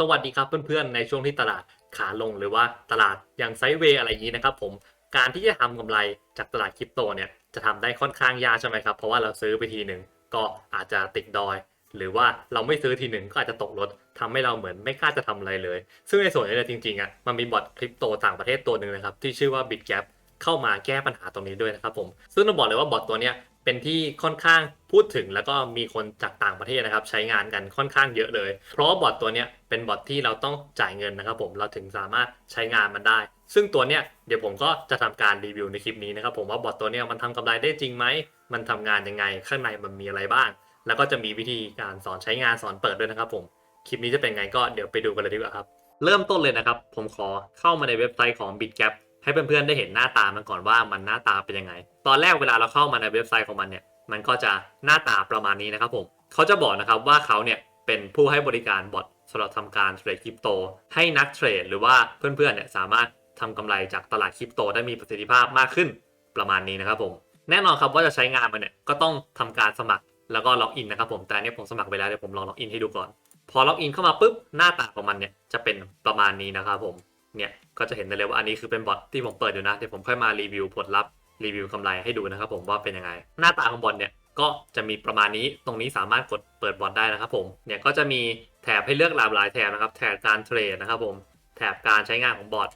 สวัสดีครับเพื่อนๆในช่วงที่ตลาดขาลงหรือว่าตลาดอย่างไซด์เวย์อะไรอย่างนี้นะครับผมการที่จะทำกำไรจากตลาดคริปโตเนี่ยจะทำได้ค่อนข้างยากใช่ไหมครับเพราะว่าเราซื้อไปทีหนึ่งก็อาจจะติดดอย หรือว่าเราไม่ซื้อทีหนึ่งก็อาจจะตกรถทำให้เราเหมือนไม่กล้าจะทำอะไรเลย ซึ่งในส่วนนี้เนี่ยจริงๆอะมันมีบอทคริปโตต่างประเทศตัวหนึ่งนะครับที่ชื่อว่า BitGap เข้ามาแก้ปัญหาตรงนี้ด้วยนะครับผมซึ่งต้องบอกเลยว่าบอทตัวเนี้ยเป็นที่ค่อนข้างพูดถึงแล้วก็มีคนจากต่างประเทศนะครับใช้งานกันค่อนข้างเยอะเลย เพราะบอทตัวเนี้ย เป็นบอทที่เราต้องจ่ายเงินนะครับผมเราถึงสามารถใช้งานมันได้ ซึ่งตัวเนี้ยเดี๋ยวผมก็จะทำการรีวิวในคลิปนี้นะครับผมว่าบอทตัวเนี้ยมันทำกำไรได้จริงไหมมันทำงานยังไงข้างในมันมีอะไรบ้าง แล้วก็จะมีวิธีการสอนใช้งานสอนเปิดด้วยนะครับผมคลิปนี้จะเป็นไงก็เดี๋ยวไปดูกันเลยดีกว่าครับเริ่มต้นเลยนะครับ ผมขอเข้ามาในเว็บไซต์ของ BitGap ให้เพื่อนๆได้เห็นหน้าตามันก่อนว่ามันหน้าตาเป็นยังไง ตอนแรกเวลาเราเข้ามาในเว็บไซต์ของมันเนี่ย มันก็จะหน้าตาประมาณนี้นะครับผม เขาจะบอกนะครับว่าเขาเนี่ยเป็นผู้ให้บริการบอทำหรับทำการเทรดคริปโต ให้นักเทรดหรือว่าเพื่อนๆเนี่ยสามารถทำกำไรจากตลาดคริปโตได้มีประสิทธิภาพมากขึ้นประมาณนี้นะครับผมแน่นอนครับว่าจะใช้งานมันเนี่ยก็ต้องทำการสมัครแล้วก็ล็อกอินนะครับผมแต่เนี่ยผมสมัครไปแล้วเดี๋ยวผมลองล็อกอินให้ดูก่อน พอล็อกอินเข้ามาปุ๊บหน้าตาของมันเนี่ยจะเป็นประมาณนี้นะครับผมเนี่ยก็จะเห็นได้เลยว่าอันนี้คือเป็นบอทที่ผมเปิดอยู่นะเดี๋ยวผมค่อยมารีวิวผลลัพธ์รีวิวกำไรให้ดูนะครับผมว่าเป็นยังไง หน้าตาของบอทเนี่ยก็จะมีประมาณนี้ตรงนี้สามารถกดเปิดบอทได้นะครับผมเนี่ยก็จะมี แถบให้เลือกหลากหลายแถบนะครับ แถบการเทรดนะครับผม แถบการใช้งานของบอท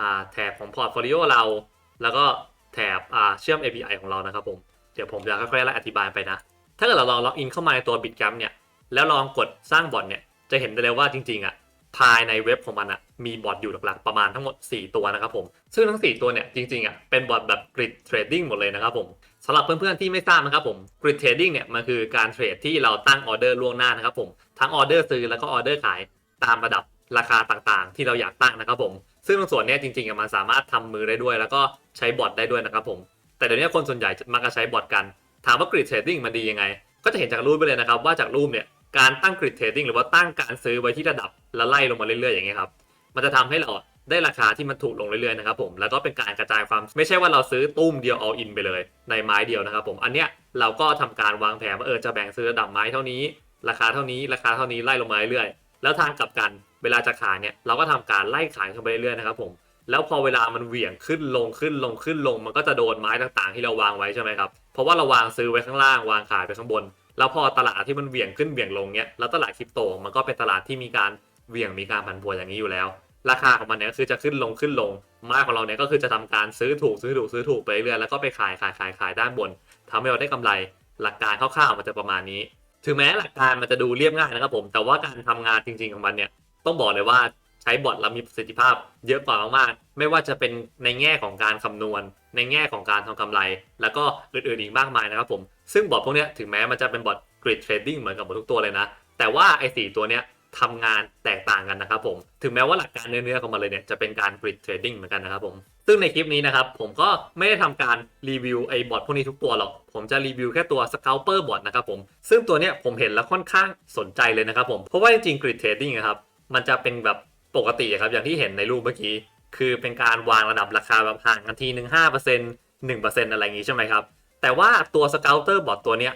อ่าแถบของพอร์ตโฟลิโอเรา แล้วก็แถบอ่าเชื่อม API ของเรานะครับผม เดี๋ยวผมจะค่อยๆไล่อธิบายไปนะ ถ้าเกิดเราลองล็อกอินเข้ามาในตัว Bitgam เนี่ย แล้วลองกดสร้างบอทเนี่ย จะเห็นได้เลยว่าจริงๆอะภายในเว็บของมันอะมีบอทอยู่หลักๆประมาณทั้งหมด 4 ตัวนะครับผม ซึ่งทั้ง 4 ตัวเนี่ยจริงๆอะเป็นบอทแบบกริดเทรดดิ้งหมดเลยนะครับผม สำหรับเพื่อนๆที่ไม่ทราบนะครับผมกริดเทรดดิ้งเนี่ยมันคือการเทรดที่เราตั้งออเดอร์ล่วงหน้านะครับผมทั้งออเดอร์ซื้อแล้วก็ออเดอร์ขายตามระดับราคาต่างๆ ที่เราอยากตั้งนะครับผม ซึ่งตรงส่วนเนี้ยจริงๆมันสามารถทำมือได้ด้วย แล้วก็ใช้บอทได้ด้วยนะครับผม แต่เดี๋ยวนี้คนส่วนใหญ่มักจะใช้บอทกัน ถามว่ากริดเทรดดิ้งมันดียังไง ก็จะเห็นจากรูปไปเลยนะครับ ว่าจากรูปเนี่ยการตั้งกริดเทรดดิ้งหรือว่าตั้งการซื้อไว้ที่ระดับแล้วไล่ลงมาเรื่อยๆอย่างเงี้ยครับ มันจะทำให้เรา ได้ราคาที่มันถูกลงเรื่อยๆนะครับผมแล้วก็เป็นการกระจายความไม่ใช่ว่าเราซื้อตุ้มเดียว all in ไปเลยในไม้เดียวนะครับผมอันเนี้ยเราก็ทำการวางแผนว่าเออจะแบ่งซื้อระดับไม้เท่านี้ ราคาเท่านี้ราคาเท่านี้ไล่ลงมาเรื่อยๆแล้วทางกลับกันเวลาจะขายเนี่ยเราก็ทำการไล่ขายเข้าไปเรื่อยๆนะครับผมแล้วพอเวลามันเหวี่ยงขึ้นลงขึ้นลงขึ้นลง มันก็จะโดนไม้ต่างๆ ที่เราวางไว้ใช่ไหมครับเพราะว่าเราวางซื้อไว้ข้างล่างวางขายไปข้างบน แล้วพอตลาดที่มันเหวี่ยงขึ้นเหวี่ยงลงเนี้ยแล้วตลาดคริปโตมันก็เป็นตลาดที่มีการเหวี่ยงมีการผันผวนอย่างนี้อยู่แล้ว ราคาของมันเนี่ยคือจะขึ้นลงขึ้นลงม้ของเราเนี่ยก็คือจะทำการซื้อถูกซื้อถูกซื้อถูกไปเรื่อยแล้วก็ไปขายขายขายขายด้านบนทำให้เราได้กำไรหลักการคร่าวๆมันจะประมาณนี้ ถึงแม้หลักการมันจะดูเรียบง่ายนะครับผมแต่ว่าการทำงานจริง ๆของมันเนี่ยต้องบอกเลยว่าใช้บอทแล้วมีประสิทธิภาพเยอะกว่ามากๆ ไม่ว่าจะเป็นในแง่ของการคำนวณ ในแง่ของการทำกำไร แล้วก็อื่นๆอีกมากมายนะครับผมซึ่งบอทพวกนี้ถึงแม้มันจะเป็นบอทกริดเทรดดิ้งเหมือนกับหมดทุกตัวเลยนะแต่ว่าไอ้สตัวเนี้ย ทำงานแตกต่างกันนะครับผม ถึงแม้ว่าหลักการเนื้อๆของมันเลยเนี่ยจะเป็นการกริดเทรดดิ้งเหมือนกันนะครับผม ซึ่งในคลิปนี้นะครับผมก็ไม่ได้ทำการรีวิวไอ้บอทพวกนี้ทุกตัวหรอก ผมจะรีวิวแค่ตัว Scalper Bot นะครับผม ซึ่งตัวเนี้ยผมเห็นแล้วค่อนข้างสนใจเลยนะครับผม เพราะว่าจริงๆ Grid Trading อะครับมันจะเป็นแบบปกติครับอย่างที่เห็นในรูปเมื่อกี้ คือเป็นการวางระดับราคาแบบห่างกันทีหนึ่งห้าเปอร์เซ็นต์หนึ่งเปอร์เซ็นต์อะไรอย่างงี้ใช่ไหมครับ แต่ว่าตัว Scouter Bot ตัวเนี้ย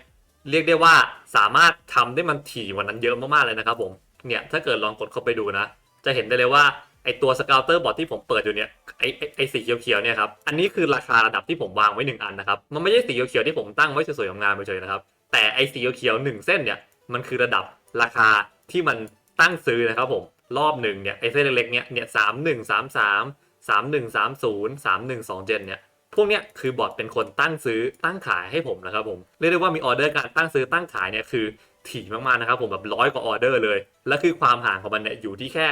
เรียกได้ว่าสามารถทำได้มันถี่กว่านั้นเยอะมากๆเลยนะครับผม เนี่ยถ้าเกิดลองกดเข้าไปดูนะ จะเห็นได้เลยว่าไอตัวสเกลเตอร์บอทที่ผมเปิดอยู่เนี่ยไอไอสีเขียวๆเนี่ยครับอันนี้คือราคาระดับที่ผมวางไว้หนึ่งอันนะครับมันไม่ใช่สีเขียวๆที่ผมตั้งไว้สวยๆงามๆเฉยๆนะครับแต่ไอสีเขียวๆหนึ่งเส้นเนี่ยมันคือระดับราคาที่มันตั้งซื้อนะครับผมรอบหนึ่งเนี่ยไอเส้นเล็กๆเนี่ยเนี่ยสามหนึ่งสามสามสามหนึ่งสามศูนย์สามหนึ่งสองเจนเนี่ยพวกเนี้ยคือบอทเป็นคนตั้งซื้อตั้งขายให้ผมนะครับผมเรียกได้ว่ามีออเดอร์การตั้งซื้อตั้งขายเนี่ยคือ ถี่มากๆนะครับผมแบบร้อยกว่าออเดอร์เลย และคือความห่างของมันเนี่ยอยู่ที่แค่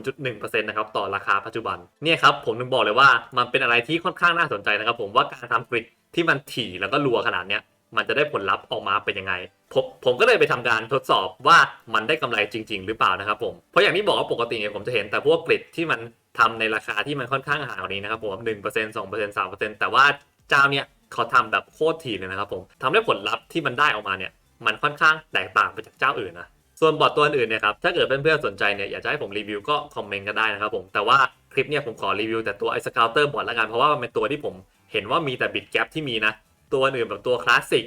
0.1%นะครับต่อราคาปัจจุบันเนี่ยครับผมถึงบอกเลยว่ามันเป็นอะไรที่ค่อนข้างน่าสนใจนะครับผมว่าการทำกริดที่มันถี่แล้วก็รัวขนาดเนี้ยมันจะได้ผลลัพธ์ออกมาเป็นยังไงผมผมก็เลยไปทำการทดสอบว่ามันได้กำไรจริง ๆ หรือเปล่านะครับผมเพราะอย่างที่บอกว่าปกติเนี่ยผมจะเห็นแต่พวกกริดที่มันทำในราคาที่มันค่อนข้างห่างกว่านี้นะครับผมหนึ่งเปอร์เซ็นต์สองเปอร์เซ็นต์สามเปอร์เซ็นต์แต่ว่าเจ้าเนี่ยเขาทำแบบโคตรถี่เลยนะครับผมทำได้ผลลัพธ์ที่มันได้ออกมาเนี่ย มันค่อนข้างแตกต่างไปจากเจ้าอื่นนะส่วนบอทตัวอื่นเนี่ยครับถ้าเกิดเพื่อนๆสนใจเนี่ยอยากจะให้ผมรีวิวก็คอมเมนต์กันได้นะครับผมแต่ว่าคลิปเนี่ยผมขอรีวิวแต่ตัวไอ้สเกลเตอร์บอทละกันเพราะว่ามันเป็นตัวที่ผมเห็นว่ามีแต่บิตแกปที่มีนะตัวอื่นแบบตัวคลาสสิก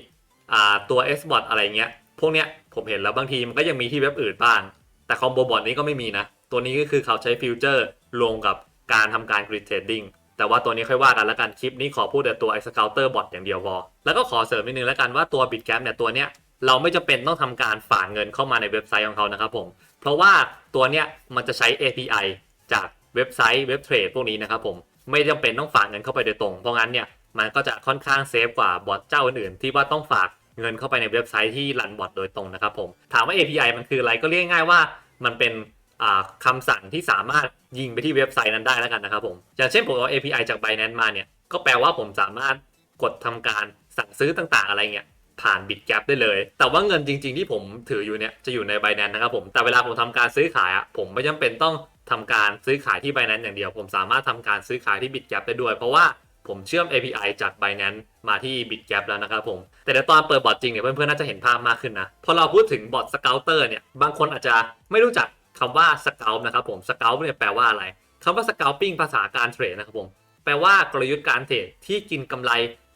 อ่าตัว S bot อะไรเงี้ยพวกเนี้ยผมเห็นแล้วบางทีมันก็ยังมีที่เว็บอื่นบ้าง แต่คอมโบบอทนี้ก็ไม่มีนะ ตัวนี้ก็คือเขาใช้ฟิวเจอร์รวมกับการทำการกริดเทรดดิ้งแต่ว่าตัวนี้ค่อยว่ากันแล้วกันคลิปนี้ขอพูดแต่ตัวไอ้สเกลเตอร์บอทอย่างเดียวพอแล้วก็ขอเสริมนิดนึงแล้วกันว่าตัว Bitgap เนี่ยตัวเนี้ย เราไม่จำเป็นต้องทำการฝากเงินเข้ามาในเว็บไซต์ของเขานะครับผมเพราะว่าตัวเนี้ยมันจะใช้ API จากเว็บไซต์เว็บเทรดพวกนี้นะครับผมไม่จำเป็นต้องฝากเงินเข้าไปโดยตรง เพราะงั้นเนี่ยมันก็จะค่อนข้างเซฟกว่าบอทเจ้าอื่นๆ ที่ว่าต้องฝากเงินเข้าไปในเว็บไซต์ที่รันบอทโดยตรงนะครับผมถามว่า API มันคืออะไรก็เรียกง่ายว่ามันเป็นอ่าคำสั่งที่สามารถยิงไปที่เว็บไซต์นั้นได้แล้วกันนะครับผมอย่างเช่นผมเอา API จาก Binance มาเนี่ยก็แปลว่าผมสามารถกดทำการสั่งซื้อต่างๆอะไรเงี้ย ผ่าน BitGap ได้เลย แต่ว่าเงินจริง ๆ ที่ผมถืออยู่เนี่ยจะอยู่ใน Binance นะครับผมแต่เวลาผมทำการซื้อขายอะผมไม่จำเป็นต้องทำการซื้อขายที่ Binance อย่างเดียว ผมสามารถทำการซื้อขายที่ BitGap ได้ด้วย เพราะว่าผมเชื่อม API จาก Binance มาที่ BitGap แล้วนะครับผม แต่เดี๋ยวตอนเปิดบอทจริงเนี่ยเพื่อนๆ น่าจะเห็นภาพมากขึ้นนะ พอเราพูดถึงบอท Scouter เนี่ย บางคนอาจจะไม่รู้จักคำว่า Scout นะครับผม Scout เนี่ยแปลว่าอะไร คำว่า Scalping ภาษาการเทรดนะครับผม แปลว่ากลยุทธ์การเทรดที่กินกำไร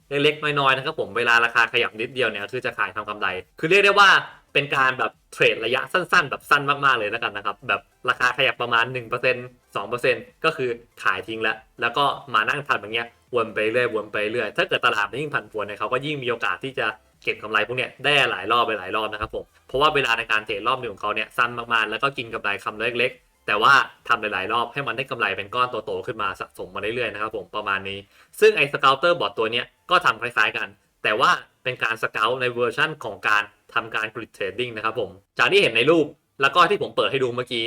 เล็กๆน้อยๆนะครับผมเวลาราคาขยับนิดเดียวเนี่ยคือจะขายทำกำไร คือเรียกได้ว่าเป็นการแบบเทรดระยะสั้นๆ แบบสั้นมากๆเลยแล้วกันนะครับแบบราคาขยับประมาณ 1% 2%ก็คือขายทิ้งแล้วแล้วก็มานั่งทำอย่างเงี้ยวนไปเรื่อยวนไปเรื่อยถ้าเกิดตลาดมันยิ่งผันผวนเนี่ยเขาก็ยิ่งมีโอกาสที่จะเก็บกำไรพวกเนี้ยได้หลายรอบไปหลายรอบนะครับผมเพราะว่าเวลาในการเทรดรอบหนึ่งของเขาเนี่ยสั้นมากๆ แล้วก็กินกำไรคำเล็กๆ แต่ว่าทำหลายๆ รอบให้มันได้กำไรเป็นก้อนโตๆขึ้นมาสะสมมาเรื่อยๆนะครับผมประมาณนี้ ซึ่งไอ้สเกลเตอร์บอทตัวเนี้ยก็ทำคล้ายๆกัน แต่ว่าเป็นการสเกลในเวอร์ชั่นของการทำการกริดเทรดดิ้งนะครับผมจากที่เห็นในรูปแล้วก็ที่ผมเปิดให้ดูเมื่อกี้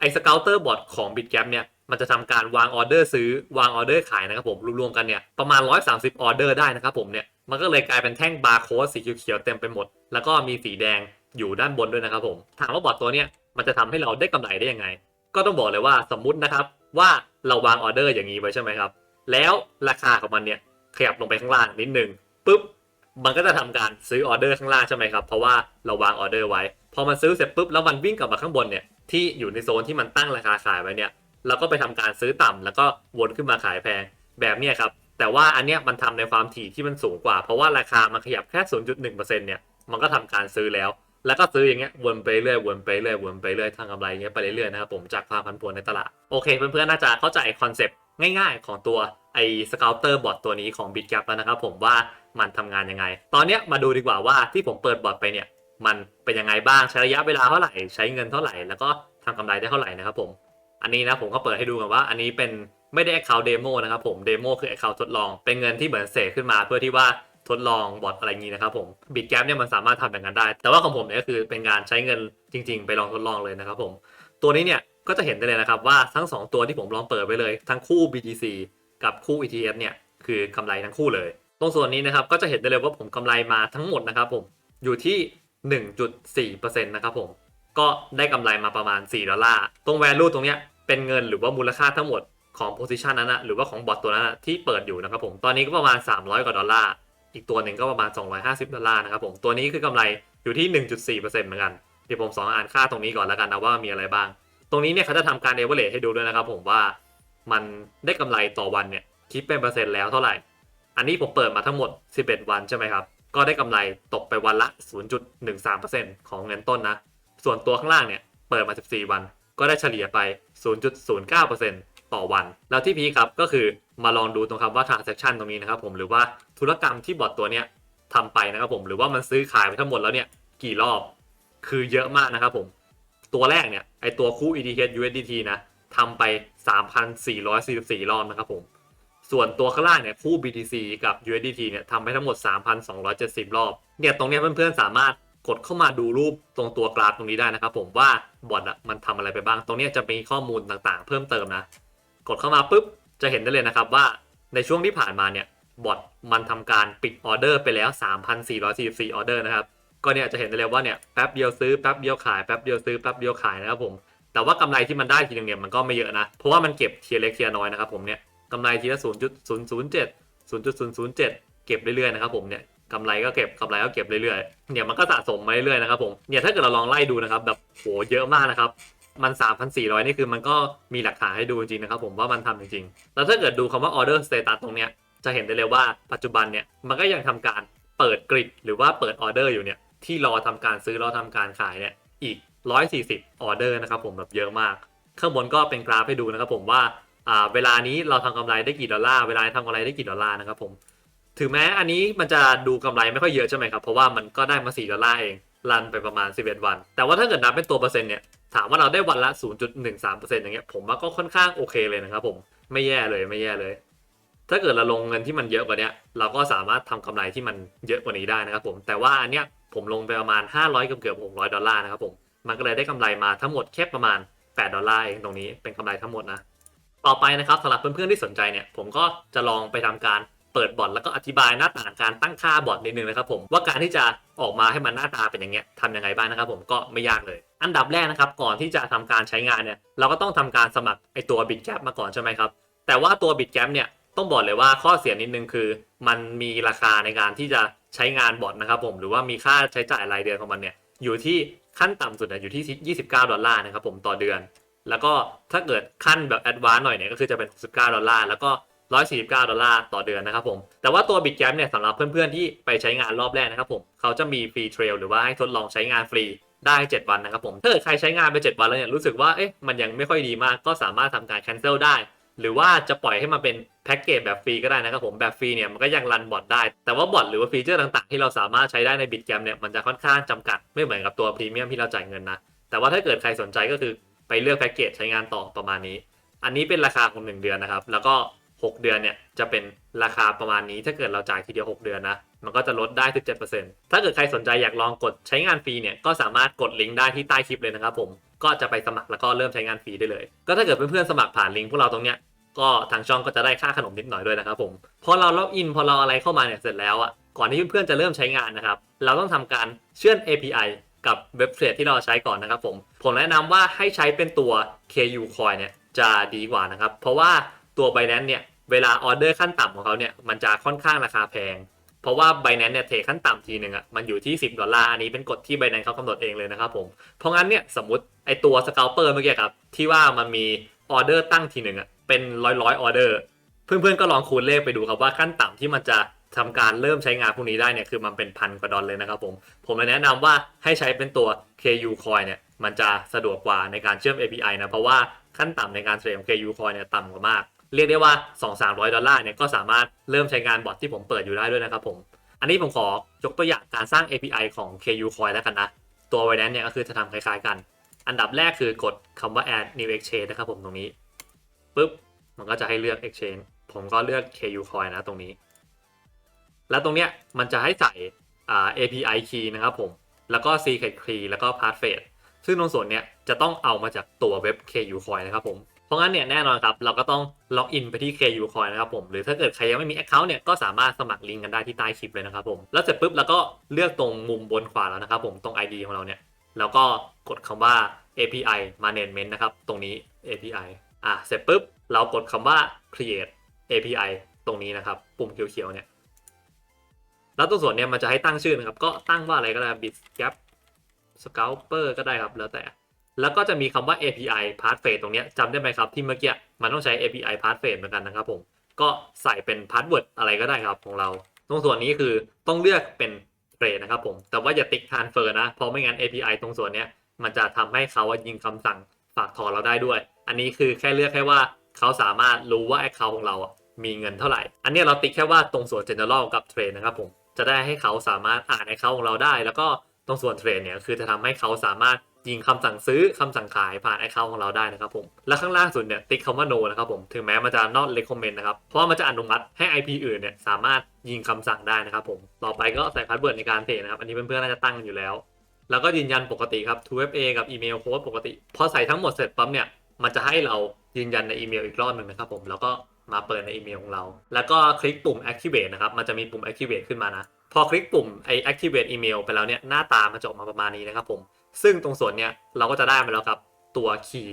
ไอ้สเกลเตอร์บอทของ BitGap เนี่ยมันจะทำการวางออเดอร์ซื้อวางออเดอร์ขายนะครับผมรวมๆกันเนี่ยประมาณ 130 ออเดอร์ได้นะครับผมเนี่ยมันก็เลยกลายเป็นแท่งบาร์โค้ดสีเขียวๆเต็มไปหมด แล้วก็มีสีแดงอยู่ด้านบนด้วยนะครับผมถามว่าบอทตัวเนี้ยมันจะทำให้เราได้กำไรได้ยังไง ก็ต้องบอกเลยว่าสมมุตินะครับว่าเราวางออเดอร์อย่างนี้ไว้ใช่ไหมครับ แล้วราคาของมันเนี่ยขยับลงไปข้างล่างนิดนึงปุ๊บมันก็จะทำการซื้อออเดอร์ข้างล่างใช่ไหมครับเพราะว่าเราวางออเดอร์ไว้ พอมันซื้อเสร็จปุ๊บแล้วมันวิ่งกลับมาข้างบนเนี่ยที่อยู่ในโซนที่มันตั้งราคาขายไว้เนี่ยเราก็ไปทำการซื้อต่ำแล้วก็วนขึ้นมาขายแพงแบบนี้ครับแต่ว่าอันเนี้ยมันทำในความถี่ที่มันสูงกว่า เพราะว่าราคามันขยับแค่ 0.1%เนี่ยมันก็ทำการซื้อแล้ว แล้วก็ซื้ออย่างเงี้ยวนไปเรื่อยวนไปเรื่อยวนไปเรื่อยทางกำไรเงี้ยไปเรื่อยๆนะครับผมจากความผันผวนในตลาดโอเคเพื่อนๆน่าจะเข้าใจคอนเซปต์ง่ายๆ ของตัวไอ้สเกลเตอร์บอทตัวนี้ของ BitGap แล้วนะครับผมว่ามันทำงานยังไง ตอนเนี้ยมาดูดีกว่าว่าที่ผมเปิดบอทไปเนี่ยมันเป็นยังไงบ้างใช้ระยะเวลาเท่าไหร่ใช้เงินเท่าไหร่แล้วก็ทำกำไรได้เท่าไหร่นะครับผมอันนี้นะผมก็เปิดให้ดูกันว่าอันนี้เป็นไม่ได้ account demo นะครับผม demo คือ account ทดลอง เป็นเงินที่เหมือนเสกขึ้นมาเพื่อที่ว่า ทดลองบอทอะไรอย่างนี้นะครับผม Bitgap เนี่ยมันสามารถทำแบบนั้นได้ แต่ว่าของผมเนี่ยก็คือเป็นการใช้เงินจริง ๆ ไปลองทดลองเลยนะครับผม ตัวนี้เนี่ยก็จะเห็นได้เลยนะครับว่าทั้ง 2 ตัวที่ผมลองเปิดไปเลย ทั้งคู่ BTC กับคู่ ETF เนี่ยคือกำไรทั้งคู่เลย ตรงส่วนนี้นะครับก็จะเห็นได้เลยว่าผมกำไรมาทั้งหมดนะครับผมอยู่ที่ 1.4%นะครับผมก็ได้กำไรมาประมาณ 4 ดอลลาร์ตรง value ตรงเนี้ยเป็นเงินหรือว่ามูลค่าทั้งหมดของ position นั้นนะหรือว่าของบอทตัวนั้นนะที่เปิดอยู่นะครับผมตอนนี้ก็ประมาณ 300 กว่าดอลลาร์ อีกตัวหนึ่งก็ประมาณ 250 ดอลลาร์นะครับผม ตัวนี้คือกำไรอยู่ที่ 1.4%เหมือนกัน เดี๋ยวผมสองอ่านค่าตรงนี้ก่อนแล้วกันนะว่ามีอะไรบ้าง ตรงนี้เนี่ยเขาจะทำการ average ให้ดูด้วยนะครับผมว่ามันได้กำไรต่อวันเนี่ยคิดเป็นเปอร์เซ็นต์แล้วเท่าไหร่ อันนี้ผมเปิดมาทั้งหมด 11 วันใช่ไหมครับ ก็ได้กำไรตกไปวันละ 0.13%ของเงินต้นนะ ส่วนตัวข้างล่างเนี่ยเปิดมา 14 วัน ก็ได้เฉลี่ยไป 0.09% ต่อวัน แล้วที่พีครับก็คือมาลองดูตรงคำว่า transaction ตรงนี้นะครับผมหรือว่าธุรกรรมที่บอทตัวเนี้ยทำไปนะครับผมหรือว่ามันซื้อขายไปทั้งหมดแล้วเนี่ยกี่รอบคือเยอะมากนะครับผมตัวแรกเนี่ยไอตัวคู่ ETH USDT นะทำไป 3,444 รอบนะครับผมส่วนตัวข้างล่างเนี่ยคู่ BTC กับ USDT เนี่ยทำไปทั้งหมด 3,270 รอบเนี่ยตรงเนี้ยเพื่อนๆสามารถกดเข้ามาดูรูปตรงตัวกราฟตรงนี้ได้นะครับผมว่าบอทอะมันทำอะไรไปบ้าง ตรงนี้จะมีข้อมูลต่างๆ เพิ่มเติมนะ กดเข้ามาปุ๊บจะเห็นได้เลยนะครับว่าในช่วงที่ผ่านมาเนี่ยบอทมันทำการปิดออเดอร์ไปแล้ว 3,444 ออเดอร์นะครับ ก็เนี่ยจะเห็นได้เลยว่าเนี่ยแป๊บเดียวซื้อแป๊บเดียวขายแป๊บเดียวซื้อแป๊บเดียวขายนะครับผม แต่ว่ากำไรที่มันได้ทีนึงเนี่ยมันก็ไม่เยอะนะ เพราะว่ามันเก็บเทียร์เล็กเทียร์น้อยนะครับผมเนี่ยกำไรทีละ 0.007 0.007 เก็บเรื่อยๆนะครับผมเนี่ยกำไรก็เก็บกำไรก็เก็บเรื่อยๆเนี่ยมันก็สะสมมาเรื่อยๆนะครับผมเนี่ยถ้าเกิดเราลองไล่ดูนะครับแบบโหเยอะมากนะครับ มัน3,400 นี่คือมันก็มีหลักฐานให้ดูจริงนะครับผมว่ามันทำจริงๆ แล้วถ้าเกิดดูคำว่า order status ตรงเนี้ยจะเห็นได้เลยว่าปัจจุบันเนี่ยมันก็ยังทำการเปิดกริดหรือว่าเปิดออเดอร์อยู่เนี่ยที่รอทำการซื้อรอทำการขายเนี่ยอีก 140 ออเดอร์นะครับผมแบบเยอะมาก ข้างบนก็เป็นกราฟให้ดูนะครับผมว่าอ่าเวลานี้เราทำกำไรได้กี่ดอลลาร์เวลาทำกำไรได้กี่ดอลลาร์นะครับผมถึงแม้อันนี้มันจะดูกำไรไม่ค่อยเยอะใช่ไหมครับเพราะว่ามันก็ได้มา 4 ดอลลาร์เองรันไปประมาณ 11 วัน แต่ว่าถ้าเกิดนับเป็นตัวเปอร์เซ็นต์เนี่ย ถามว่าเราได้วันละ 0.13%อย่างเงี้ยผมว่าก็ค่อนข้างโอเคเลยนะครับผมไม่แย่เลยไม่แย่เลย ถ้าเกิดเราลงเงินที่มันเยอะกว่านี้เราก็สามารถทำกำไรที่มันเยอะกว่านี้ได้นะครับผมแต่ว่าอันเนี้ยผมลงไปประมาณ 500เกือบเกือบ600 ดอลลาร์นะครับผมมันก็เลยได้กำไรมาทั้งหมดแค่ประมาณ 8 ดอลลาร์เองตรงนี้เป็นกำไรทั้งหมดนะต่อไปนะครับสำหรับเพื่อนๆที่สนใจเนี่ยผมก็จะลองไปทำการเปิดบอทแล้วก็อธิบายหน้าต่างการตั้งค่าบอทนิดนึงนะครับผมว่าการที่จะออกมาให้มันหน้าตาเป็นอย่างเงี้ยทำยังไงบ้างนะครับผมก็ไม่ยากเลย อันดับแรกนะครับก่อนที่จะทำการใช้งานเนี่ยเราก็ต้องทำการสมัครไอตัว BitGap มาก่อนใช่ไหมครับแต่ว่าตัว BitGap เนี่ยต้องบอกเลยว่าข้อเสียนิดนึงคือ มันมีราคาในการที่จะใช้งานบอทนะครับผมหรือว่ามีค่าใช้จ่ายรายเดือนของมันเนี่ยอยู่ที่ขั้นต่ำสุดเนี่ยอยู่ที่ 29 ดอลลาร์นะครับผมต่อเดือน แล้วก็ถ้าเกิดขั้นแบบแอดวานซ์หน่อยเนี่ยก็คือจะเป็น 69 ดอลลาร์แล้วก็ 149 ดอลลาร์ต่อเดือนนะครับผม แต่ว่าตัว BitGap เนี่ยสำหรับเพื่อนๆที่ไปใช้งานรอบแรกนะครับผมเขาจะมีฟรีเทรลหรือว่าให้ทดลองใช้งานฟรี ได้ 7 วันนะครับผม ถ้าเกิดใครใช้งานไป 7 วันแล้วเนี่ยรู้สึกว่าเอ๊ะมันยังไม่ค่อยดีมาก ก็สามารถทำการ cancel ได้ หรือว่าจะปล่อยให้มันเป็นแพ็กเกจแบบฟรีก็ได้นะครับผมแบบฟรีเนี่ยมันก็ยังรันบอทได้ แต่ว่าบอทหรือว่าฟีเจอร์ต่างๆ ที่เราสามารถใช้ได้ใน BitGap เนี่ยมันจะค่อนข้างจำกัดไม่เหมือนกับตัวพรีเมียมที่เราจ่ายเงินนะแต่ว่าถ้าเกิดใครสนใจก็คือไปเลือกแพ็กเกจใช้งานต่อประมาณนี้ อันนี้เป็นราคาของ 1 เดือนนะครับแล้วก็ 6 เดือนเนี่ยจะเป็นราคาประมาณนี้ถ้าเกิดเราจ่ายทีเดียว 6 เดือนนะมันก็จะลดได้ถึง7%ถ้าเกิดใครสนใจอยากลองกดใช้งานฟรีเนี่ยก็สามารถกดลิงก์ได้ที่ใต้คลิปเลยนะครับผมก็จะไปสมัครแล้วก็เริ่มใช้งานฟรีได้เลย ก็ถ้าเกิดเพื่อนๆสมัครผ่านลิงก์พวกเราตรงเนี้ยก็ทางช่องก็จะได้ค่าขนมนิดหน่อยด้วยนะครับผมพอเราล็อกอินพอเราอะไรเข้ามาเนี่ยเสร็จแล้วอะก่อนที่เพื่อนๆจะเริ่มใช้งานนะครับเราต้องทำการเชื่อม API กับเว็บเทรดที่เราใช้ก่อนนะครับผมผมแนะนำว่าให้ใช้เป็นตัว KU Coin เนี่ยจะดีกว่านะครับเพราะว่าตัว Binance เนี่ย เวลาออเดอร์ขั้นต่ำของเขาเนี่ยมันจะค่อนข้างราคาแพง เพราะว่า Binance เนี่ยเทขั้นต่ำทีหนึ่งอะมันอยู่ที่ 10 ดอลลาร์อันนี้เป็นกฎที่ Binance เขากำหนดเองเลยนะครับผมเพราะงั้นเนี่ยสมมติไอตัว Scalper เมื่อกี้ครับที่ว่ามันมีออเดอร์ตั้งทีหนึ่งอะเป็นร้อยร้อยออเดอร์เพื่อนๆก็ลองคูณเลขไปดูครับว่าขั้นต่ำที่มันจะทำการเริ่มใช้งานพวกนี้ได้เนี่ยคือมันเป็นพันกว่าดอลเลยนะครับผม ผมเลยแนะนำว่าให้ใช้เป็นตัว KU Coin เนี่ยมันจะสะดวกกว่าในการเชื่อม API นะ เพราะว่าขั้นต่ำในการเทรดของ KU Coin เนี่ยต่ำกว่ามาก เรียกได้ว่า 2-300 ดอลลาร์เนี่ยก็สามารถเริ่มใช้งานบอทที่ผมเปิดอยู่ได้ด้วยนะครับผม อันนี้ผมขอยกตัวอย่างการสร้าง API ของ KU Coin แล้วกันนะ ตัว Binance เนี่ยก็คือจะทำคล้ายๆกัน อันดับแรกคือกดคำว่า add new exchange นะครับผมตรงนี้ปุ๊บมันก็จะให้เลือก exchange ผมก็เลือก KU Coin นะตรงนี้ แล้วตรงเนี้ยมันจะให้ใส่ API key นะครับผม แล้วก็ secret key แล้วก็ passphrase ซึ่งตรงส่วนเนี้ยจะต้องเอามาจากตัวเว็บ KU Coin นะครับผม เพราะงั้นเนี่ยแน่นอนครับเราก็ต้องล็อกอินไปที่ KU Coin นะครับผมหรือถ้าเกิดใครยังไม่มี Account เนี่ยก็สามารถสมัครลิงก์กันได้ที่ใต้คลิปเลยนะครับผมแล้วเสร็จปุ๊บเราก็เลือกตรงมุมบนขวาแล้วนะครับผมตรง ID ของเราเนี่ยแล้วก็กดคำว่า API management นะครับตรงนี้ API อะเสร็จปุ๊บเรากดคำว่า create API ตรงนี้นะครับปุ่มเขียวๆเนี่ยแล้วตัวส่วนเนี่ยมันจะให้ตั้งชื่อนะครับก็ตั้งว่าอะไรก็ได้ bitgap scalper ก็ได้ครับแล้วแต่ แล้วก็จะมีคำว่า API passphrase ตรงนี้จำได้ไหมครับ ที่เมื่อกี้มันต้องใช้ API passphrase เหมือนกันนะครับผมก็ใส่เป็น password อะไรก็ได้ครับของเรา ตรงส่วนนี้คือต้องเลือกเป็นเทรดนะครับผมแต่ว่าอย่าติ๊ก transfer นะ เพราะไม่งั้น API ตรงส่วนนี้มันจะทำให้เขายิงคำสั่งฝากถอนเราได้ด้วย อันนี้คือแค่เลือกแค่ว่าเขาสามารถรู้ว่า account ของเราอะมีเงินเท่าไหร่ อันนี้เราติ๊กแค่ว่าตรงส่วน general กับเทรดนะครับผมจะได้ให้เขาสามารถอ่าน account ของเราได้ แล้วก็ตรงส่วนเทรดเนี่ยคือจะทำให้เขาสามารถ ยิงคำสั่งซื้อคำสั่งขายผ่าน account ของเราได้นะครับผมและข้างล่างสุดเนี่ยติ๊กคำว่า no นะครับผมถึงแม้มันจะ not recommend นะครับเพราะว่ามันจะอนุมัติให้ IP อื่นเนี่ยสามารถยิงคำสั่งได้นะครับผมต่อไปก็ใส่พาสเวิร์ดในการเทรดนะครับอันนี้เพื่อนๆน่าจะตั้งอยู่แล้ว แล้วก็ยืนยันปกติครับ 2FA กับอีเมลโค้ดปกติพอใส่ทั้งหมดเสร็จปั๊บเนี่ยมันจะให้เรายืนยันในอีเมลอีกรอบหนึ่งนะครับผมแล้วก็มาเปิดในอีเมลของเรา แล้วก็คลิกปุ่ม activate นะครับ มันจะมีปุ่ม activate ขึ้นมานะ พอคลิกปุ่มไอ activate email ไปแล้วเนี่ย หน้าตามันจะออกมาประมาณนี้นะครับผม ซึ่งตรงส่วนเนี้ยเราก็จะได้มาแล้วครับ ตัว key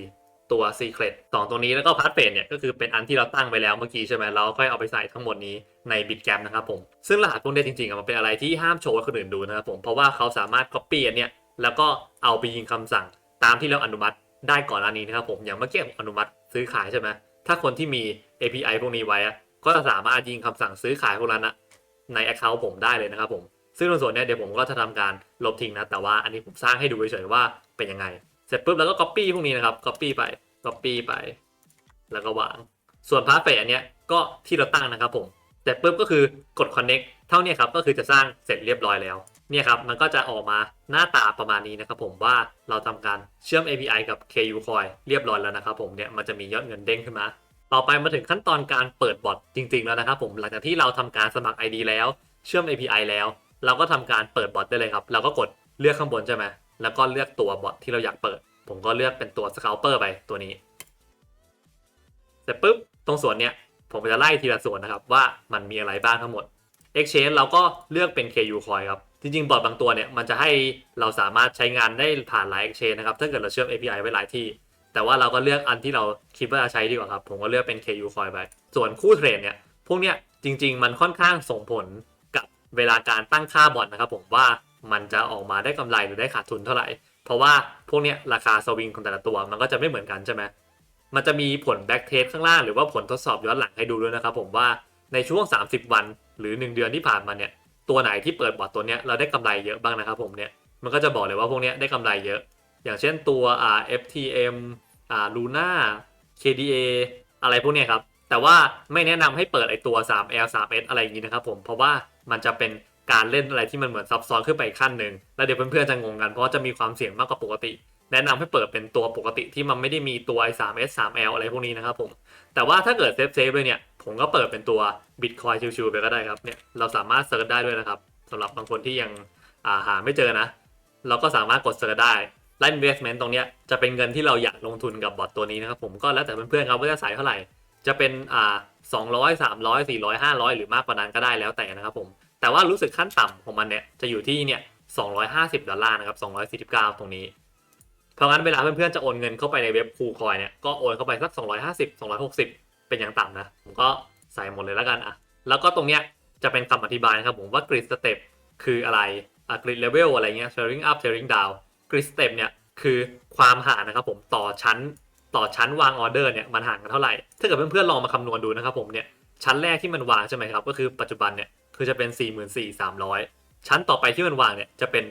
ตัว secret สองตรงนี้แล้วก็ password เนี่ยก็คือเป็นอันที่เราตั้งไปแล้วเมื่อกี้ใช่ไหมเราค่อยเอาไปใส่ทั้งหมดนี้ใน bitgap นะครับผมซึ่งรหัสพวกนี้จริงๆอะมันเป็นอะไรที่ห้ามโชว์ให้คนอื่นดูนะครับผมเพราะว่าเขาสามารถ copy อันเนี้ยแล้วก็เอาไปยิงคำสั่งตามที่เราอนุมัติได้ก่อนอันนี้นะครับผมอย่างเมื่อกี้อนุมัติซื้อขายใช่ไหมถ้าคนที่มี API พวกนี้ไว้อะก็จะสามารถยิงคำสั่งซื้อขายพวกนั้นอะใน account ผมได้เลยนะครับผม ซึ่งในส่วนนี้เดี๋ยวผมก็จะทำการลบทิ้งนะ แต่ว่าอันนี้ผมสร้างให้ดูเฉยๆว่าเป็นยังไง เสร็จปุ๊บแล้วก็ copy พวกนี้นะครับ copy ไป copy ไป แล้วก็วาง ส่วนพาสเฟสอันเนี้ยก็ที่เราตั้งนะครับผม เสร็จปุ๊บก็คือกด connect เท่านี้ครับ ก็คือจะสร้างเสร็จเรียบร้อยแล้ว เนี่ยครับ มันก็จะออกมาหน้าตาประมาณนี้นะครับผมว่าเราทำการเชื่อม API กับ KU Coin เรียบร้อยแล้วนะครับผม เนี่ย มันจะมียอดเงินเด้งขึ้นมา ต่อไปมาถึงขั้นตอนการเปิดบอทจริง ๆ แล้วนะครับผม หลังจากที่เราทำการสมัคร ID แล้ว เชื่อม API แล้ว เราก็ทำการเปิดบอทได้เลยครับ เราก็กดเลือกข้างบนใช่ไหมแล้วก็เลือกตัวบอทที่เราอยากเปิด ผมก็เลือกเป็นตัว Scalper ไปตัวนี้ เสร็จปุ๊บ ตรงส่วนเนี้ยผมจะไล่ทีละส่วนนะครับ ว่ามันมีอะไรบ้างทั้งหมด Exchange เราก็เลือกเป็น KU Coin ครับ จริงๆ บอร์ดบางตัวเนี่ยมันจะให้เราสามารถใช้งานได้ผ่านหลาย Exchange นะครับ ถ้าเกิดเราเชื่อม API ไว้หลายที่ แต่ว่าเราก็เลือกอันที่เราคิดว่าจะใช้ดีกว่าครับ ผมก็เลือกเป็น KU Coin ไป ส่วนคู่เทรดเนี่ย พวกเนี้ยจริง ๆ มันค่อนข้างส่งผล เวลาการตั้งค่าบอทนะครับผมว่ามันจะออกมาได้กำไรหรือได้ขาดทุนเท่าไหร่ เพราะว่าพวกเนี้ยราคาสวิงของแต่ละตัวมันก็จะไม่เหมือนกันใช่ไหมมันจะมีผลแบ็กเทสข้างล่างหรือว่าผลทดสอบย้อนหลังให้ดูด้วยนะครับผมว่าในช่วง 30 วัน หรือ 1 เดือนที่ผ่านมาเนี่ยตัวไหนที่เปิดบอร์ดตัวเนี้ยเราได้กำไรเยอะบ้างนะครับผมเนี่ยมันก็จะบอกเลยว่าพวกเนี้ยได้กำไรเยอะ อย่างเช่นตัวอ่า FTM อ่า Luna KDA อะไรพวกเนี้ยครับแต่ว่าไม่แนะนำให้เปิดไอตัว 3L 3S อะไรอย่างนี้นะครับผมเพราะว่า มันจะเป็นการเล่นอะไรที่มันเหมือนซับซ้อนขึ้นไปอีกขั้นหนึ่งแล้วเดี๋ยวเพื่อนๆจะงงกันเพราะจะมีความเสี่ยงมากกว่าปกติ แนะนำให้เปิดเป็นตัวปกติที่มันไม่ได้มีตัว i3s 3l อะไรพวกนี้นะครับผม แต่ว่าถ้าเกิดเซฟเซฟเลยเนี่ย ผมก็เปิดเป็นตัว Bitcoin ชิวๆไปก็ได้ครับเนี่ยเราสามารถเซิร์ชได้ด้วยนะครับสำหรับบางคนที่ยังาหาไม่เจอนะ เราก็สามารถกดเซิร์ชได้และ investment ตรงเนี้ยจะเป็นเงินที่เราอยากลงทุนกับบอทตัวนี้นะครับผมก็แล้วแต่เพื่อนๆครับว่าจะใส่เท่าไหร่จะเป็นอ่า 200 300 400 500 หรือมากกว่านั้นก็ได้แล้วแต่นะครับผม แต่ว่ารู้สึกขั้นต่ำของมันเนี่ยจะอยู่ที่เนี่ย250 ดอลลาร์นะครับ249 ตรงนี้ เพราะงั้นเวลาเพื่อนๆจะโอนเงินเข้าไปในเว็บคูคอยเนี่ยก็โอนเข้าไปสัก 250 260 เป็นอย่างต่ำนะ ผมก็ใส่หมดเลยแล้วกันอะ แล้วก็ตรงเนี้ยจะเป็นคำอธิบายนะครับผมว่ากริดสเต็ปคืออะไรอะกริดเลเวลอะไรเงี้ย sharing up sharing down กริดสเต็ปเนี่ยคือความห่างนะครับผมต่อชั้น ต่อชั้นวางออเดอร์เนี่ยมันห่างกันเท่าไหร่ ถ้าเกิดเพื่อนๆลองมาคำนวณดูนะครับผมเนี่ยชั้นแรกที่มันวางใช่ไหมครับก็คือปัจจุบันเนี่ยคือจะเป็น 44,300 ชั้นต่อไปที่มันวางเนี่ยจะเป็น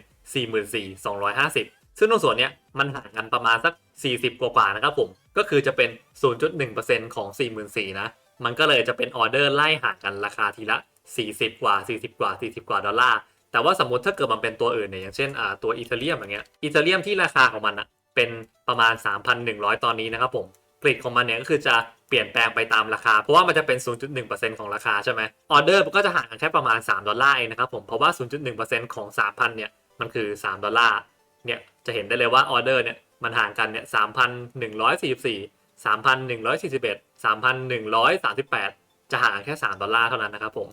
44,250 ซึ่งตรงส่วนเนี้ยมันห่างกันประมาณสัก 40 กว่าๆนะครับผมก็คือจะเป็น 0.1%ของ 44,000นะมันก็เลยจะเป็นออเดอร์ไล่ห่างกันราคาทีละ 40 กว่า 40 กว่า 40 กว่าดอลลาร์แต่ว่าสมมติถ้าเกิดมันเป็นตัวอื่นเนี่ยอย่างเช่นตัวอีเทเรียมอย่างเงี้ยอีเทเรียมที่ราคาของมันอะ เป็นประมาณ 3,100 ตอนนี้นะครับผมกริดของมันเนี่ยก็คือจะเปลี่ยนแปลงไปตามราคา เพราะว่ามันจะเป็น 0.1%ของราคาใช่ไหมออเดอร์ก็จะห่างกันแค่ประมาณ 3 ดอลลาร์เองนะครับผม เพราะว่า 0.1%ของ 3,000 เนี่ย มันคือ 3 ดอลลาร์ เนี่ย จะเห็นได้เลยว่าออเดอร์เนี่ย มันห่างกันเนี่ย 3,144 3,141 3,138 จะห่างกันแค่ 3 ดอลลาร์เท่านั้นนะครับผม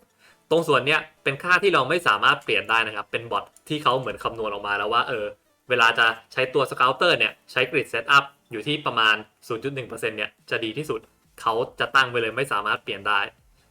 ตรงส่วนเนี้ยเป็นค่าที่เราไม่สามารถเปลี่ยนได้นะครับ เป็นบอทที่เขาเหมือนคำนวณออกมาแล้วว่า เออ เวลาจะใช้ตัวสเกลเตอร์เนี่ยใช้กริดเซตอัพอยู่ที่ประมาณ 0.1%เนี่ยจะดีที่สุดเขาจะตั้งไว้เลยไม่สามารถเปลี่ยนได้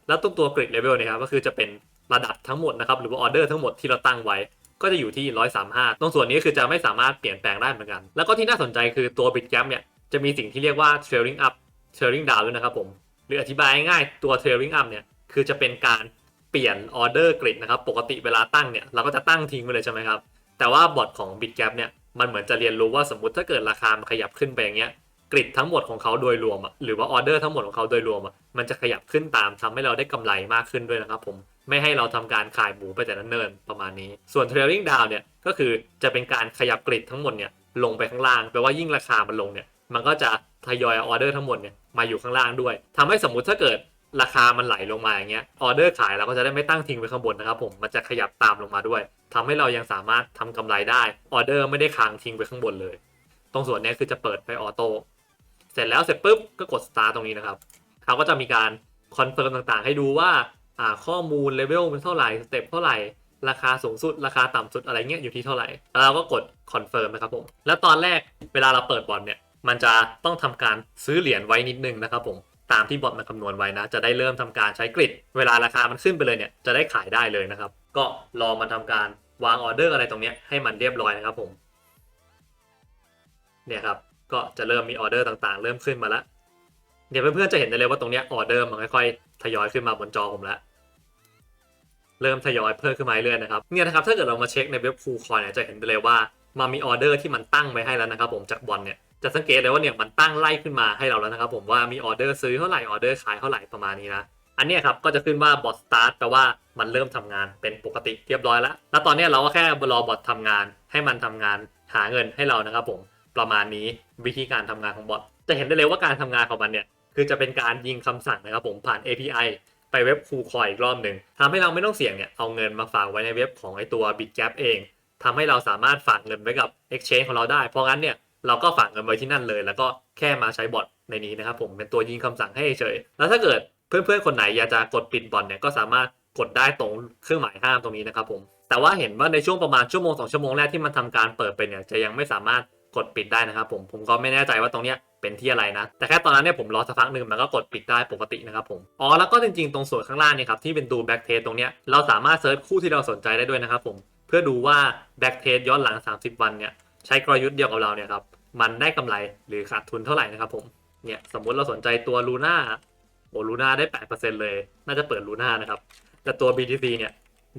แล้วตรงตัวกริดเลเวลเนี่ยครับก็คือจะเป็นระดับทั้งหมดนะครับหรือว่าออเดอร์ทั้งหมดที่เราตั้งไว้ก็จะอยู่ที่ 135 ตรงส่วนนี้คือจะไม่สามารถเปลี่ยนแปลงได้เหมือนกัน แล้วก็ที่น่าสนใจคือตัว Bitgap เนี่ยจะมีสิ่งที่เรียกว่า trailing up trailing down ด้วยนะครับผม หรืออธิบายง่ายตัว trailing up เนี่ยคือจะเป็นการเปลี่ยนออเดอร์กริดนะครับปกติเวลาตั้งเนี่ยเราก็จะตั้งทิ้งไปเลยใช่ไหมครับ แต่ว่าบอทของ Bitgap เนี่ยมันเหมือนจะเรียนรู้ว่าสมมติถ้าเกิดราคามันขยับขึ้นไปอย่างเงี้ยกริดทั้งหมดของเขาโดยรวมอะหรือว่าออเดอร์ทั้งหมดของเขาโดยรวมอะมันจะขยับขึ้นตามทำให้เราได้กำไรมากขึ้นด้วยนะครับผมไม่ให้เราทำการขายหมูไปแต่นั้นเนินประมาณนี้ ส่วน trailing down เนี่ยก็คือจะเป็นการขยับกริดทั้งหมดเนี่ยลงไปข้างล่างแปลว่ายิ่งราคามันลงเนี่ยมันก็จะทยอยออเดอร์ทั้งหมดเนี่ยมาอยู่ข้างล่างด้วยทำให้สมมุติถ้าเกิด ราคามันไหลลงมาอย่างเงี้ยออเดอร์ขายเราก็จะได้ไม่ตั้งทิ้งไว้ข้างบนนะครับผมมันจะขยับตามลงมาด้วยทำให้เรายังสามารถทำกำไรได้ออเดอร์ไม่ได้ค้างทิ้งไว้ข้างบนเลย ตรงส่วนนี้คือจะเปิดไปออโต้เสร็จแล้วเสร็จปุ๊บก็กด start ตรงนี้นะครับเขาก็จะมีการคอนเฟิร์มต่างๆ ให้ดูว่าอ่าข้อมูลเลเวลเป็นเท่าไหร่สเต็ปเท่าไหร่ราคาสูงสุดราคาต่ำสุดอะไรเงี้ยอยู่ที่เท่าไหร่แล้วเราก็กดคอนเฟิร์มนะครับผมแล้วตอนแรกเวลาเราเปิดบอลเนี่ยมันจะต้องทำการซื้อเหรียญไว้นิดนึงนะครับผม ตามที่บอทมันคำนวณไว้นะ จะได้เริ่มทำการใช้กริด เวลาราคามันขึ้นไปเลยเนี่ย จะได้ขายได้เลยนะครับ ก็รอมันทำการวางออเดอร์อะไรตรงนี้ให้มันเรียบร้อยนะครับผม เนี่ยครับ ก็จะเริ่มมีออเดอร์ต่างๆ เริ่มขึ้นมาแล้วเดี๋ยวเพื่อนๆจะเห็นได้เลยว่าตรงนี้ออเดอร์มันค่อยๆทยอยขึ้นมาบนจอผมแล้วเริ่มทยอยเพิ่มขึ้นมาเรื่อยๆนะครับเนี่ยนะครับถ้าเกิดเรามาเช็คในเว็บคูคอยเนี่ยจะเห็นได้เลยว่ามันมีออเดอร์ที่มันตั้งไว้ให้แล้วนะครับผมจากบอลเนี่ย จะสังเกตเลยว่าเนี่ยมันตั้งไล่ขึ้นมาให้เราแล้วนะครับผมว่ามีออเดอร์ซื้อเท่าไหร่ออเดอร์ขายเท่าไหร่ประมาณนี้นะอันนี้ครับก็จะขึ้นว่าบอทสตาร์ทแปลว่ามันเริ่มทำงานเป็นปกติเรียบร้อยแล้ว แล้วตอนนี้เราก็แค่รอบอททำงาน ให้มันทำงานหาเงินให้เรานะครับผมประมาณนี้วิธีการทำงานของบอทจะเห็นได้เลยว่าการทำงานของมันเนี่ยคือจะเป็นการยิงคำสั่งนะครับผมผ่าน API ไปเว็บคูคอยอีกรอบหนึ่งทำให้เราไม่ต้องเสี่ยงเนี่ยเอาเงินมาฝากไว้ในเว็บของไอตัว BitGap เองทำให้เราสามารถฝากเงินไว้กับ Exchange ของเราได้ เพราะงั้นเนี่ย เราก็ฝากเงินไว้ที่นั่นเลย แล้วก็แค่มาใช้บอทในนี้นะครับผมเป็นตัวยิงคำสั่งให้เฉย แล้วถ้าเกิดเพื่อนๆคนไหนอยากจะกดปิดบอลเนี่ยก็สามารถกดได้ตรงเครื่องหมายห้ามตรงนี้นะครับผมแต่ว่าเห็นว่าในช่วงประมาณชั่วโมงสองชั่วโมงแรกที่มันทำการเปิดไปเนี่ยจะยังไม่สามารถกดปิดได้นะครับผมผมก็ไม่แน่ใจว่าตรงเนี้ยเป็นที่อะไรนะ แต่แค่ตอนนั้นเนี่ยผมรอสักพักหนึ่งมันก็กดปิดได้ปกตินะครับผมอ๋อแล้วก็จริงๆ ตรงส่วนข้างล่างเนี่ยครับที่เป็นดูแบ็กเทสตรงเนี้ยเราสามารถเซิร์ชคู่ที่เราสนใจได้ด้วยนะครับผมเพื่อดูว่าแบ็กเทสย้อนหลัง 30 วันเนี่ย ใช้กลยุทธ์เดียวกับเราเนี่ยครับ มันได้กำไรหรือขาดทุนเท่าไหร่นะครับผม เนี่ยสมมุติเราสนใจตัวลูน่าโอ้ลูน่าได้แปดเปอร์เซ็นเลย น่าจะเปิดลูน่านะครับ แต่ตัว BTC เนี่ย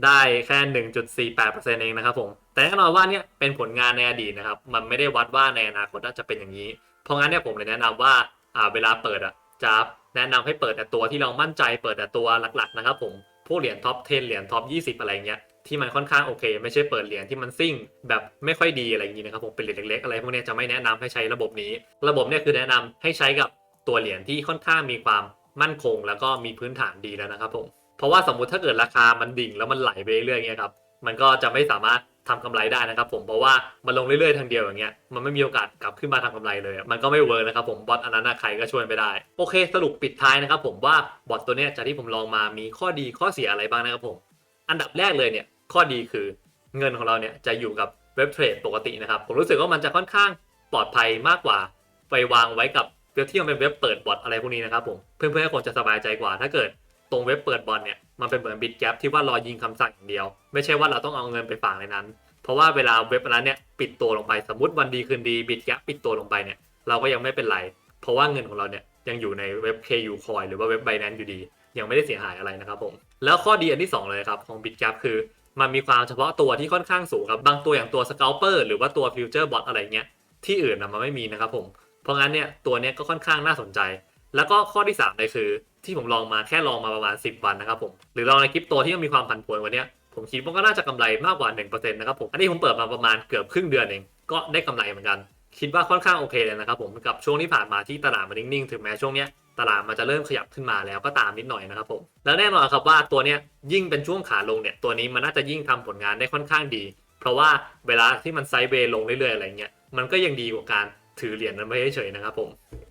ได้แค่หนึ่งจุดสี่แปดเปอร์เซ็นเองนะครับผม แต่แน่นอนว่าเนี่ยเป็นผลงานในอดีตนะครับ มันไม่ได้วัดว่าในอนาคตจะเป็นอย่างนี้ เพราะงั้นเนี่ยผมเลยแนะนำว่าอ่าเวลาเปิดอะจะแนะนำให้เปิดแต่ตัวที่เรามั่นใจเปิดแต่ตัวหลักๆนะครับผม พวกเหรียญท็อป 10 เหรียญท็อป 20 อะไรเงี้ย ที่มันค่อนข้างโอเค ไม่ใช่เปิดเหรียญที่มันซิ่ง แบบไม่ค่อยดีอะไรอย่างนี้นะครับผมเป็นเหรียญเล็กๆอะไรพวกนี้จะไม่แนะนำให้ใช้ระบบนี้ ระบบเนี่ยคือแนะนำให้ใช้กับตัวเหรียญที่ค่อนข้างมีความมั่นคง แล้วก็มีพื้นฐานดีแล้วนะครับผมเพราะว่าสมมุติถ้าเกิดราคามันดิ่งแล้วมันไหลไปเรื่อยๆเงี้ยครับมันก็จะไม่สามารถทำกำไรได้นะครับผมเพราะว่ามันลงเรื่อยๆทางเดียวอย่างเงี้ยมันไม่มีโอกาสกลับขึ้นมาทำกำไรเลย มันก็ไม่เวิร์กนะครับผมบอทอันนั้นใครก็ช่วยไม่ได้ โอเคสรุปปิดท้ายนะครับผมว่าบอทตัวเนี้ยจากที่ผมลองมามีข้อดีข้อเสียอะไรบ้างนะครับผม อันดับแรกเลยเนี่ย ข้อดีคือเงินของเราเนี่ยจะอยู่กับเว็บเทรดปกตินะครับ ผมรู้สึกว่ามันจะค่อนข้างปลอดภัยมากกว่า ไปวางไว้กับเว็บที่มันเป็นเว็บเปิดบอทอะไรพวกนี้นะครับผมเพื่อนๆคงจะสบายใจกว่า ถ้าเกิดตรงเว็บเปิดบอทเนี่ยมันเป็นเหมือนบิตแกปที่ว่ารอยิงคำสั่งอย่างเดียว ไม่ใช่ว่าเราต้องเอาเงินไปฝากในนั้น เพราะว่าเวลาเว็บนั้นเนี่ยปิดตัวลงไปสมมติวันดีคืนดีบิตแกปปิดตัวลงไปเนี่ยเราก็ยังไม่เป็นไร เพราะว่าเงินของเราเนี่ยยังอยู่ในเว็บ KU Coin หรือว่าเว็บ Binance อยู่ดี ยังไม่ได้เสียหายอะไรนะครับผมแล้วข้อดีอันที่ 2 เลยครับของ BitGap คือ มันมีความเฉพาะตัวที่ค่อนข้างสูงครับ บางตัวอย่างตัวสเกลเปอร์หรือว่าตัวฟิวเจอร์บอทอะไรเงี้ยที่อื่นนะมันไม่มีนะครับผม เพราะงั้นเนี่ยตัวเนี้ยก็ค่อนข้างน่าสนใจ แล้วก็ข้อที่3เลยคือ ที่ผมลองมาแค่ลองมาประมาณ 10 วันนะครับผม หรือลองในคลิปตัวที่มันมีความผันผวนวันเนี้ยผมคิดว่าก็น่าจะกำไรมากกว่า1%นะครับผม อันนี้ผมเปิดมาประมาณเกือบครึ่งเดือนเอง ก็ได้กำไรเหมือนกัน คิดว่าค่อนข้างโอเคเลยนะครับผมกับช่วงที่ผ่านมาที่ตลาดมันนิ่งๆถึงแม้ช่วงเนี้ยตลาดมันจะเริ่มขยับขึ้นมาแล้วก็ตามนิดหน่อยนะครับผมแล้วแน่นอนครับว่าตัวเนี้ยยิ่งเป็นช่วงขาลงเนี่ยตัวนี้มันน่าจะยิ่งทำผลงานได้ค่อนข้างดี เพราะว่าเวลาที่มันไซด์เวย์ลงเรื่อยๆอะไรเงี้ยมันก็ยังดีกว่าการถือเหรียญนั้นไว้เฉยๆนะครับผม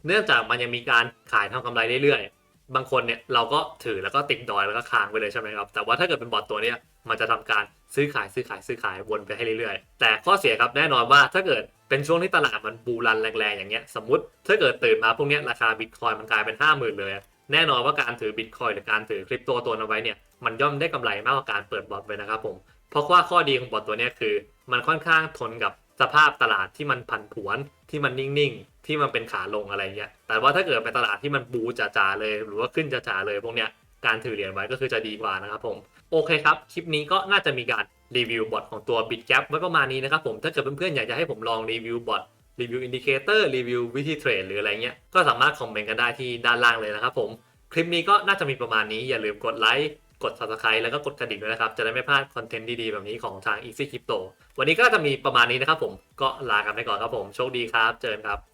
เนื่องจากมันยังมีการขายทำกำไรเรื่อยๆ บางคนเนี่ยเราก็ถือแล้วก็ติดดอยแล้วก็ค้างไปเลยใช่ไหมครับแต่ว่าถ้าเกิดเป็นบอทตัวเนี้ย มันจะทำการซื้อขายซื้อขายซื้อขายวนไปให้เรื่อยๆ แต่ข้อเสียครับแน่นอนว่าถ้าเกิดเป็นช่วงที่ตลาดมันบูรันแรงๆอย่างเงี้ยสมมติถ้าเกิดตื่นมาพวกเนี้ยราคาบิตคอยมันกลายเป็น 5 0,000 เลย แน่นอนว่าการถือบิตคอยหรือการถือคริปโตตัวนั้นไว้เนี่ยมันย่อมได้กำไรมากกว่าการเปิดบอทไปนะครับผมเพราะว่าข้อดีของบอทตัวเนี้ยคือ มันค่อนข้างทนกับสภาพตลาดที่มันผันผวนที่มันนิ่งๆ ที่มันเป็นขาลงอะไรเงี้ยแต่ว่าถ้าเกิดเป็นตลาดที่มันบูจ๋าๆเลย หรือว่าขึ้นจ๋าๆเลยพวกเนี้ยการถือเหรียญไว้ก็คือจะดีกว่านะครับผม โอเคครับ คลิปนี้ก็น่าจะมีการรีวิวบอทของตัว BitGap ไว้ประมาณนี้นะครับผมถ้าเกิดเพื่อนๆอยากจะให้ผมลองรีวิวบอทรีวิวอินดิเคเตอร์รีวิววิธีเทรดหรืออะไรเงี้ยก็สามารถคอมเมนต์กันได้ที่ด้านล่างเลยนะครับผมคลิปนี้ก็น่าจะมีประมาณนี้อย่าลืมกดไลค์กด subscribe แล้วก็กดกระดิ่งด้วยนะครับ จะได้ไม่พลาดคอนเทนต์ดีๆ แบบนี้ของทาง Easy Crypto วันนี้ก็จะมีประมาณนี้นะครับผมก็ลากันไปก่อนครับผมโชคดีครับ เจอกันครับ